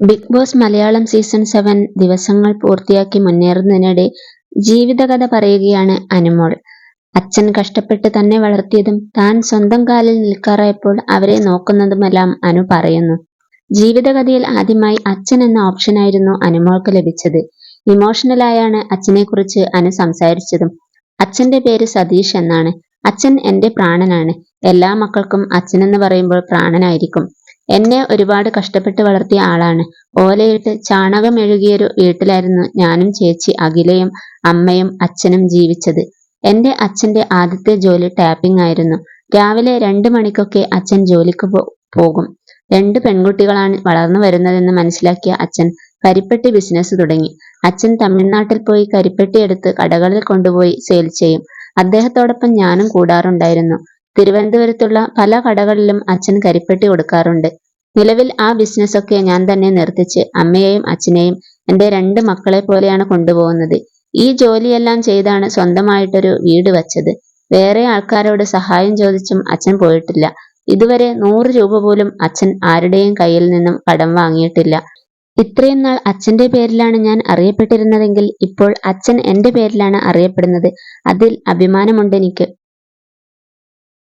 Big Boss Malayalam season seven ദിവസങ്ങൾ പൂർത്തിയാക്കി മുന്നേറുന്നതിനിടെ ജീവിതകഥ പറയുകയാണ് അനുമോൾ. അച്ഛൻ കഷ്ടപ്പെട്ട് തന്നെ വളർത്തിയതും താൻ സ്വന്തം കാലിൽ നിൽക്കാറായപ്പോൾ അവരെ നോക്കുന്നതുമെല്ലാം അനു പറയുന്നു. ജീവിതകഥയിൽ ആദ്യമായി അച്ഛൻ എന്ന ഓപ്ഷനായിരുന്നു അനുമോൾക്ക് ലഭിച്ചത്. ഇമോഷണലായാണ് അച്ഛനെക്കുറിച്ച് അനു സംസാരിച്ചതും. അച്ഛന്റെ പേര് സതീഷ് എന്നാണ്. അച്ഛൻ എന്റെ പ്രാണനാണ്. എല്ലാ മക്കൾക്കും അച്ഛനെന്ന് പറയുമ്പോൾ പ്രാണനായിരിക്കും. എന്നെ ഒരുപാട് കഷ്ടപ്പെട്ട് വളർത്തിയ ആളാണ്. ഓലയിട്ട് ചാണകം എഴുകിയൊരു വീട്ടിലായിരുന്നു ഞാനും ചേച്ചി അഖിലയും അമ്മയും അച്ഛനും ജീവിച്ചത്. എന്റെ അച്ഛന്റെ ആദ്യത്തെ ജോലി ടാപ്പിംഗ് ആയിരുന്നു. രാവിലെ രണ്ട് മണിക്കൊക്കെ അച്ഛൻ ജോലിക്ക് പോകും. രണ്ട് പെൺകുട്ടികളാണ് വളർന്നു വരുന്നതെന്ന് മനസ്സിലാക്കിയ അച്ഛൻ കരിപ്പെട്ടി ബിസിനസ് തുടങ്ങി. അച്ഛൻ തമിഴ്നാട്ടിൽ പോയി കരിപ്പെട്ടി എടുത്ത് കടകളിൽ കൊണ്ടുപോയി സെയിൽ ചെയ്യും. അദ്ദേഹത്തോടൊപ്പം ഞാനും കൂടാറുണ്ടായിരുന്നു. തിരുവനന്തപുരത്തുള്ള പല കടകളിലും അച്ഛൻ കരിപ്പെട്ടി കൊടുക്കാറുണ്ട്. നിലവിൽ ആ ബിസിനസ്സൊക്കെ ഞാൻ തന്നെ നിർത്തിച്ച് അമ്മയെയും അച്ഛനെയും എന്റെ രണ്ട് മക്കളെ പോലെയാണ് കൊണ്ടുപോകുന്നത്. ഈ ജോലിയെല്ലാം ചെയ്താണ് സ്വന്തമായിട്ടൊരു വീട് വച്ചത്. വേറെ ആൾക്കാരോട് സഹായം ചോദിച്ചും അച്ഛൻ പോയിട്ടില്ല. ഇതുവരെ നൂറ് രൂപ പോലും അച്ഛൻ ആരുടെയും കയ്യിൽ നിന്നും കടം വാങ്ങിയിട്ടില്ല. ഇത്രയും നാൾ അച്ഛന്റെ പേരിലാണ് ഞാൻ അറിയപ്പെട്ടിരുന്നതെങ്കിൽ ഇപ്പോൾ അച്ഛൻ എന്റെ പേരിലാണ് അറിയപ്പെടുന്നത്. അതിൽ അഭിമാനമുണ്ട് എനിക്ക്.